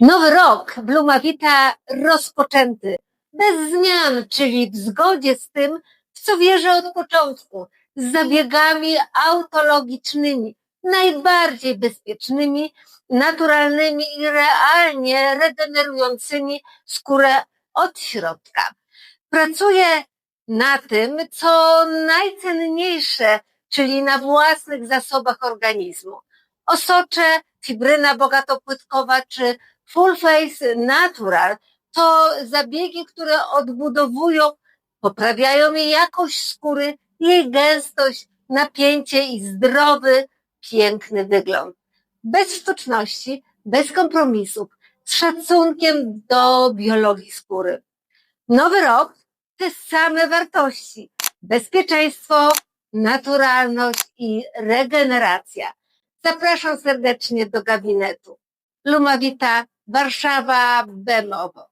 Nowy rok Blumawita rozpoczęty bez zmian, czyli w zgodzie z tym, w co wierzę od początku, z zabiegami autologicznymi, najbardziej bezpiecznymi, naturalnymi i realnie regenerującymi skórę od środka. Pracuję na tym, co najcenniejsze, czyli na własnych zasobach organizmu. Osocze, fibryna bogatopłytkowa czy Full Face Natural to zabiegi, które odbudowują, poprawiają jej jakość skóry, jej gęstość, napięcie i zdrowy, piękny wygląd. Bez sztuczności, bez kompromisów, z szacunkiem do biologii skóry. Nowy rok te same wartości. Bezpieczeństwo, naturalność i regeneracja. Zapraszam serdecznie do gabinetu. Lumawita, Warszawa, Bemowo.